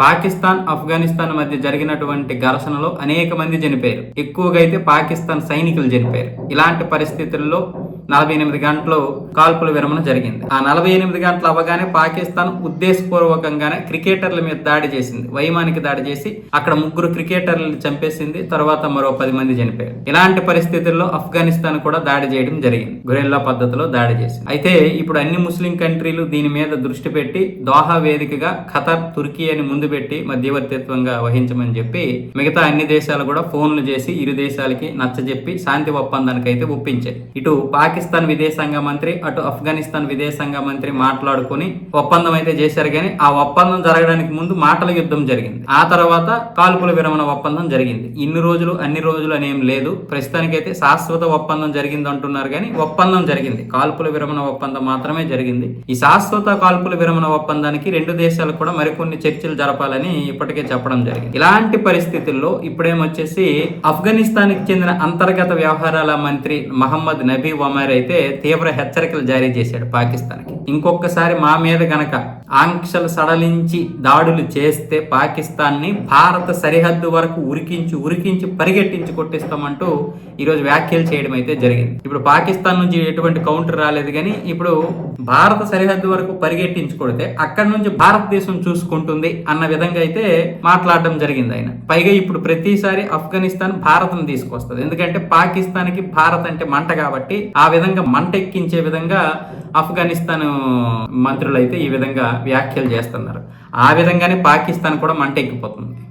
పాకిస్తాన్ ఆఫ్ఘనిస్తాన్ మధ్య జరిగినటువంటి ఘర్షణలో అనేక మంది చనిపోయారు. ఎక్కువగా అయితే పాకిస్తాన్ సైనికులు చనిపోయారు. ఇలాంటి పరిస్థితుల్లో నలభై ఎనిమిది గంటలు కాల్పుల విరమణ జరిగింది. ఆ నలభై ఎనిమిది గంటలు అవ్వగానే పాకిస్తాన్ ఉద్దేశపూర్వకంగానే క్రికెటర్ల మీద దాడి చేసింది. వైమానికి దాడి చేసి అక్కడ ముగ్గురు క్రికెటర్లు చంపేసింది. తర్వాత మరో పది మంది చనిపోయారు. ఇలాంటి పరిస్థితుల్లో ఆఫ్ఘనిస్తాన్ కూడా దాడి చేయడం జరిగింది. గురెల్లా పద్ధతిలో దాడి చేసింది. అయితే ఇప్పుడు అన్ని ముస్లిం కంట్రీలు దీని మీద దృష్టి పెట్టి దోహా వేదికగా ఖతర్ తుర్కీ అని ముందు పెట్టి మధ్యవర్తిత్వంగా వహించమని చెప్పి మిగతా అన్ని దేశాలు కూడా ఫోన్లు చేసి ఇరు దేశాలకి నచ్చజెప్పి శాంతి ఒప్పందానికి అయితే ఒప్పించాయి. ఇటు పాకిస్తాన్ పాకిస్తాన్ విదేశాంగ మంత్రి అటు ఆఫ్ఘనిస్తాన్ విదేశాంగ మంత్రి మాట్లాడుకుని ఒప్పందం అయితే చేశారు కానీ ఆ ఒప్పందం జరగడానికి ముందు మాటల యుద్ధం జరిగింది. ఆ తర్వాత కాల్పుల విరమణ ఒప్పందం జరిగింది. ఇన్ని రోజులు అన్ని రోజులు అనేం లేదు. ప్రస్తుతానికైతే శాశ్వత ఒప్పందం జరిగింది అంటున్నారు కానీ ఒప్పందం జరిగింది. కాల్పుల విరమణ ఒప్పందం మాత్రమే జరిగింది. ఈ శాశ్వత కాల్పుల విరమణ ఒప్పందానికి రెండు దేశాలు కూడా మరికొన్ని చర్చలు జరపాలని ఇప్పటికే చెప్పడం జరిగింది. ఇలాంటి పరిస్థితుల్లో ఇప్పుడేమొచ్చేసి ఆఫ్ఘనిస్తాన్కి చెందిన అంతర్గత వ్యవహారాల మంత్రి మహమ్మద్ నబీ ఒమర్ అయితే తీవ్ర హెచ్చరికలు జారీ చేశాడు పాకిస్తాన్కి. ఇంకొకసారి మా మీద గనక ఆంక్షలు సడలించి దాడులు చేస్తే పాకిస్తాన్ని భారత సరిహద్దు వరకు ఉరికించి ఉరికించి పరిగెట్టించి కొట్టిస్తామంటూ ఈరోజు వ్యాఖ్యలు చేయడం అయితే జరిగింది. ఇప్పుడు పాకిస్తాన్ నుంచి ఎటువంటి కౌంటర్ రాలేదు కానీ ఇప్పుడు భారత సరిహద్దు వరకు పరిగెట్టించి కొడితే అక్కడి నుంచి భారతదేశం చూసుకుంటుంది అన్న విధంగా అయితే మాట్లాడడం జరిగింది ఆయన. పైగా ఇప్పుడు ప్రతిసారి ఆఫ్ఘనిస్తాన్ భారత్ను తీసుకొస్తుంది. ఎందుకంటే పాకిస్తాన్కి భారత్ అంటే మంట కాబట్టి ఆ విధంగా మంట ఎక్కించే విధంగా ఆఫ్ఘనిస్తాన్ మంత్రులు అయితే ఈ విధంగా వ్యాఖ్యలు చేస్తున్నారు. ఆ విధంగానే పాకిస్తాన్ కూడా మంట ఎక్కిపోతుంది